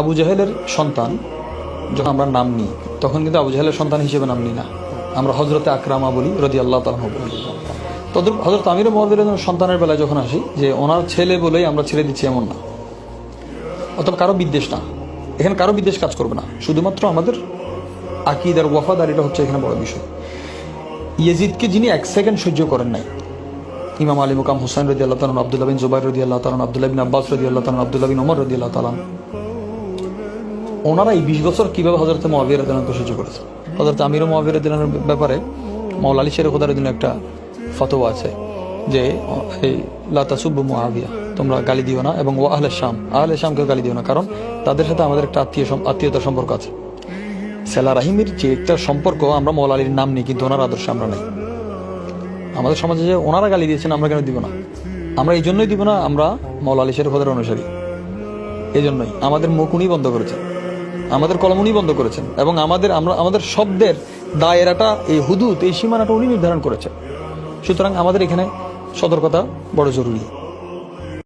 আবু জাহেলের সন্তান, যখন আমরা নাম নিই, তখন কিন্তু আবু জাহেলের সন্তান হিসেবে নাম নিই না। আমরা হজরতে আকরামা বলি রদি আল্লাহ তালাহ বলি। তদ্রুপ হজরত আমির মহাদের সন্তানের বেলায় যখন আসি, যে ওনার ছেলে বলেই আমরা ছেড়ে দিচ্ছি এমন না। অথবা কারও বিদ্বেষ না। এখানে কারও বিদ্বেষ কাজ করবে না। শুধুমাত্র আমাদের আকিদার ওয়াফাদারিটা হচ্ছে এখানে বড় বিষয়। ইয়েজিদকে যিনি এক সেকেন্ড সহ্য করেন নাই, ইমাম আলী মুকাম হুসাইন রদি আল্লাহ তালন আবদুল্লাহ বিন জুবাই রদি আল্লাহ তালন আবদুল্লাহ বিন আব্বাস রদি আল্লাহ তালন আবদুল্লাহ বিন ওমর রদি আল্লাহ তালান ওনারা এই বিশ বছর কীভাবে হজরত মহাবীর আদালনকে সহ্য করেছে? হজরত আমির মহাবীর আদালনের ব্যাপারে মৌলা আলী শের খোদার জন্য একটা ফতোয়া আছে যে, এই লাতাসুব্বু মহাবিয়া তোমরা গালি দিও না এবং ও আহলে শাম, আহলে শামকে গালি দিও না, কারণ তাদের সাথে আমাদের একটা আত্মীয় আত্মীয়তার সম্পর্ক আছে। সেলা রাহিমের যে একটা সম্পর্ক আমরা মৌলা আলীর নাম নিই, কিন্তু ওনার আদর্শে আমরা নেই। আমাদের সমাজে যে ওনারা গালি দিয়েছেন, আমরা কেন দিব না? আমরা এই জন্যই দিব না, আমরা মৌলা আলী শের খোদার অনুসারী। এই জন্যই আমাদের মুখ উনি বন্ধ করেছেন। আমাদের কলম উনি বন্ধ করেছেন এবং আমাদের আমরা আমাদের শব্দের দায়েরাটা, এই হুদুদ, এই সীমানাটা উনি নির্ধারণ করেছেন। সুতরাং আমাদের এখানে সতর্কতা বড় জরুরি।